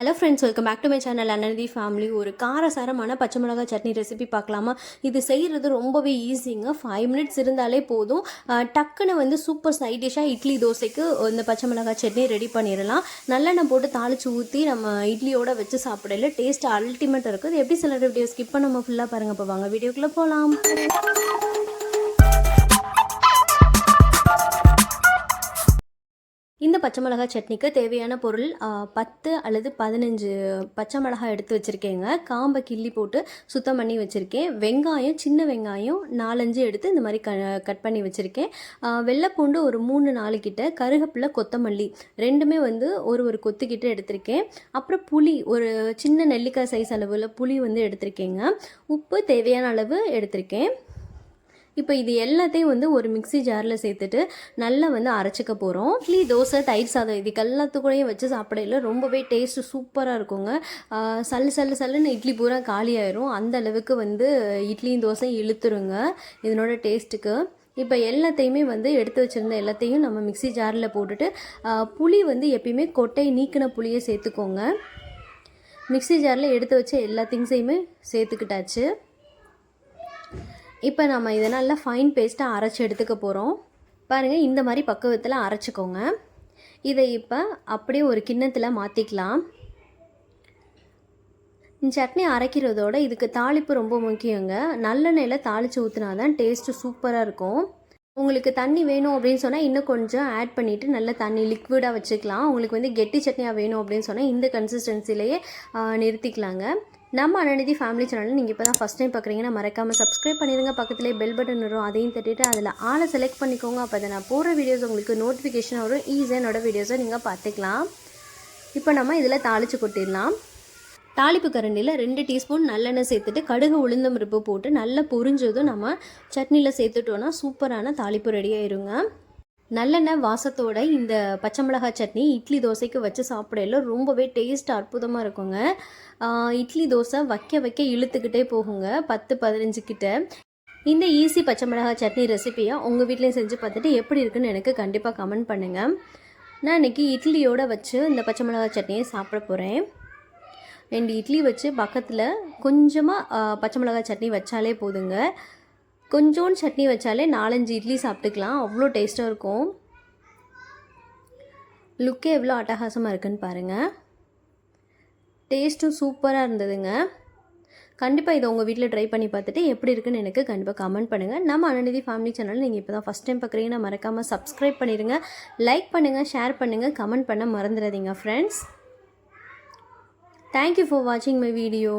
Hello friends welcome back to my channel Ananthi family ஒரு காரசாரமான பச்சை மிளகாய் சட்னி ரெசிபி பார்க்கலாமா? இது செய்கிறது ரொம்பவே ஈஸிங்க ஃபைவ் மினிட்ஸ் இருந்தாலே போதும். டக்குன்னு வந்து சூப்பர் சைட் டிஷ்ஷாக இட்லி தோசைக்கு இந்த பச்சை மிளகாய் சட்னி ரெடி பண்ணிடலாம். நல்லெண்ணெய் போட்டு தாளித்து ஊற்றி நம்ம இட்லியோட வச்சு சாப்பிடல. டேஸ்ட் அல்டிமேட் இருக்குது. எப்படி சில வீடியோ ஸ்கிப் நம்ம ஃபுல்லாக பாருங்கள் போவாங்க வீடியோக்குள்ளே போகலாம் பச்சை மிளகாய் சட்னிக்கு தேவையான பொருள் பத்து அல்லது பதினஞ்சு பச்சை மிளகாய் எடுத்து வச்சுருக்கேங்க. காம்பை கிள்ளி போட்டு சுத்தம் பண்ணி வச்சுருக்கேன். வெங்காயம் சின்ன வெங்காயம் நாலஞ்சு எடுத்து இந்த மாதிரி க கட் பண்ணி வச்சுருக்கேன். வெள்ளைப்பூண்டு ஒரு மூணு நாலு கிட்ட கருகப்பில்லை கொத்தமல்லி ரெண்டுமே வந்து ஒரு ஒரு கொத்துக்கிட்ட எடுத்திருக்கேன். அப்புறம் புளி ஒரு சின்ன நெல்லிக்காய் சைஸ் அளவில் புளி வந்து எடுத்திருக்கேங்க. உப்பு தேவையான அளவு எடுத்திருக்கேன். இப்போ இது எல்லாத்தையும் வந்து ஒரு மிக்சி ஜாரில் சேர்த்துட்டு நல்லா வந்து அரைச்சிக்க போகிறோம் இட்லி தோசை தயிர் சாதம் இதுக்கு எல்லாத்துக்கூடையும் வச்சு சாப்பிடையில ரொம்பவே டேஸ்ட்டு சூப்பராக இருக்குங்க. ஆஹ் சல்லு சல்லு சல்லுன்னு இட்லி பூரா காலியாயிரும் அந்த அளவுக்கு வந்து இட்லியும் தோசையும் இழுத்துருங்க இதனோட டேஸ்ட்டுக்கு இப்போ எல்லாத்தையுமே வந்து எடுத்து வச்சுருந்த எல்லாத்தையும் நம்ம மிக்ஸி ஜாரில் போட்டுட்டு புளி வந்து எப்பயுமே கொட்டை நீக்கின புளியை சேர்த்துக்கோங்க. மிக்ஸி ஜாரில் எடுத்து வச்ச எல்லா திங்ஸையுமே சேர்த்துக்கிட்டாச்சு. இப்போ நம்ம இதை நல்லா ஃபைன் பேஸ்ட்டாக அரைச்சி எடுத்துக்க போகிறோம் பாருங்கள் இந்த மாதிரி பக்குவத்தில் அரைச்சிக்கோங்க. இதை இப்போ அப்படியே ஒரு கிண்ணத்தில் மாற்றிக்கலாம் இந்த சட்னி அரைக்கிறதோட இதுக்கு தாளிப்பு ரொம்ப முக்கியங்க. நல்லெண்ணெயில் தாளித்து ஊற்றினா தான் டேஸ்ட்டு சூப்பராக இருக்கும். உங்களுக்கு தண்ணி வேணும் அப்படின்னு சொன்னால் இன்னும் கொஞ்சம் ஆட் பண்ணிவிட்டு நல்ல தண்ணி லிக்விடாக வச்சுக்கலாம். உங்களுக்கு வந்து கெட்டி சட்னியாக வேணும் அப்படின்னு சொன்னால் இந்த கன்சிஸ்டன்சிலேயே நிறுத்திக்கலாங்க. நம்ம அனநிதி ஃபேமிலி சேனல் நீங்கள் இப்போ தான் ஃபஸ்ட் டைம் பார்க்குறீங்கன்னா மறக்காமல் சப்ஸ்கிரைப் பண்ணிடுங்க. பக்கத்துலேயே பெல் பட்டன் வரும் அதையும் தட்டிட்டு அதில் ஆளை செலக்ட் பண்ணிக்கோங்க. அப்போ தான் நான் போகிற வீடியோஸ் உங்களுக்கு நோட்டிஃபிகேஷன் வரும். ஈஸியாக என்னோடய வீடியோஸை நீங்கள் பார்த்துக்கலாம். இப்போ நம்ம இதில் தாளித்து கொட்டிடலாம். தாளிப்பு கரண்டியில் ரெண்டு டீஸ்பூன் நல்லெண்ணெய் சேர்த்துட்டு கடுகு உளுந்தம் பருப்பு போட்டு நல்லா பொரிஞ்சதும் நம்ம சட்னியில் சேர்த்துட்டோன்னா சூப்பரான தாளிப்பு ரெடி ஆயிருங்க. நல்லெண்ணெய் வாசத்தோட இந்த பச்சை மிளகாய் சட்னி இட்லி தோசைக்கு வச்சு சாப்பிடையில ரொம்பவே டேஸ்ட் அற்புதமாக இருக்குங்க. இட்லி தோசை வைக்க வைக்க இழுத்துக்கிட்டே போகுங்க பத்து பதினஞ்சு கிட்ட. இந்த ஈஸி பச்சை மிளகாய் சட்னி ரெசிபியை உங்கள் வீட்லேயும் செஞ்சு பார்த்துட்டு எப்படி இருக்குன்னு எனக்கு கண்டிப்பாக கமெண்ட் பண்ணுங்கள் நான் இன்றைக்கி இட்லியோட வச்சு இந்த பச்சை மிளகாய் சட்னியை சாப்பிட போகிறேன் ரெண்டு இட்லி வச்சு பக்கத்தில் கொஞ்சமாக பச்சை மிளகாய் சட்னி வச்சாலே போதுங்க. கொஞ்சோண்டு சட்னி வச்சாலே நாலஞ்சு இட்லி சாப்பிட்டுக்கலாம். அவ்வளோ டேஸ்ட்டாக இருக்கும். லுக்கே எவ்வளோ அட்டகாசமாக இருக்குன்னு பாருங்கள் டேஸ்ட்டும் சூப்பராக இருந்ததுங்க. கண்டிப்பாக இதை உங்கள் வீட்டில் ட்ரை பண்ணி பார்த்துட்டு எப்படி இருக்குன்னு எனக்கு கண்டிப்பாக கமெண்ட் பண்ணுங்கள் நம்ம அனநிதி ஃபேமிலி சேனல் நீங்கள் இப்போ தான் ஃபஸ்ட் டைம் பார்க்குறீங்கன்னா மறக்காமல் சப்ஸ்கிரைப் பண்ணிடுங்க லைக் பண்ணுங்கள் ஷேர் பண்ணுங்கள் கமெண்ட் பண்ண மறந்துடாதீங்க ஃப்ரெண்ட்ஸ் தேங்க்யூ ஃபார் வாட்சிங் மை வீடியோ